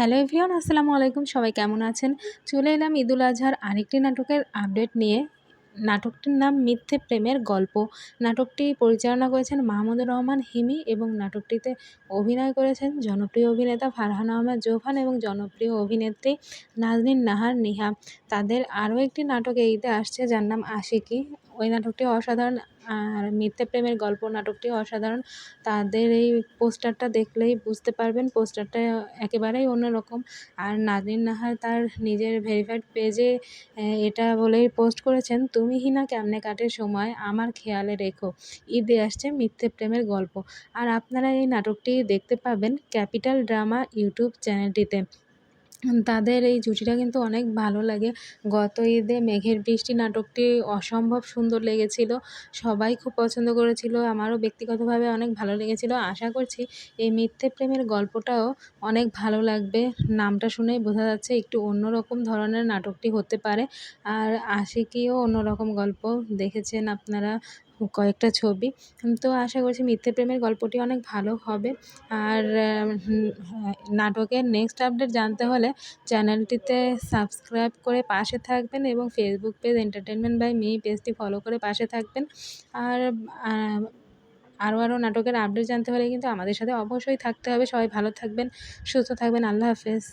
Hello everyone, আসসালামু আলাইকুম। সবাই কেমন আছেন? চলে এলাম ঈদুল আজহার আরেকটি নাটকের আপডেট নিয়ে। নাটকটির নাম মিথ্যে প্রেমের গল্প। নাটকটি পরিচালনা করেছেন মাহমুদুর রহমান, হিমি এবং নাটকটিতে অভিনয় করেছেন জনপ্রিয় অভিনেতা ফারহান আহমেদ জোহান এবং জনপ্রিয় অভিনেত্রী নাজনীন নাহার নিহা। তাদের আরও একটি নাটক এই ঈদে আসছে, যার নাম আশিকি। ওই নাটকটি অসাধারণ, আর মিথ্যে প্রেমের গল্প নাটকটি অসাধারণ। তাদের এই পোস্টারটা দেখলেই বুঝতে পারবেন, পোস্টারটা একেবারেই অন্যরকম। আর নাজনীন নাহার তার নিজের ভেরিফাইড পেজে এটা বলেই পোস্ট করেছেন, তুমি হিনা কেমনে কাটে সময়, আমার খেয়ালে রেখো, ঈদে আসছে মিথ্যে প্রেমের গল্প। আর আপনারা এই নাটকটি দেখতে পাবেন ক্যাপিটাল ড্রামা ইউটিউব চ্যানেলটিতে। তাদের এই জুটিটা কিন্তু অনেক ভালো লাগে। গত ঈদে মেঘের বৃষ্টি নাটকটি অসম্ভব সুন্দর লেগেছিল। সবাই খুব পছন্দ করেছিল। আমারও ব্যক্তিগতভাবে অনেক ভালো লেগেছিল। আশা করছি এই মিথ্যে প্রেমের গল্পটাও অনেক ভালো লাগবে। নামটা শুনেই বোঝা যাচ্ছে একটু অন্যরকম ধরনের নাটকটি হতে পারে। আর আশিকিও অন্যরকম গল্প দেখেছেন আপনারা। কয়েকটা ছবি। তো আশা করছি মিথ্যে প্রেমের গল্পটি অনেক ভালো হবে। আর নাটকের নেক্সট আপডেট জানতে হলে চ্যানেলটিতে সাবস্ক্রাইব করে পাশে থাকবেন এবং Facebook page entertainment by me পেজটি ফলো করে পাশে থাকবেন। আর আরও আরও নাটকের আপডেট জানতে হলে কিন্তু আমাদের সাথে অবশ্যই থাকতে হবে। সবাই ভালো থাকবেন, সুস্থ থাকবেন। আল্লাহ হাফেজ।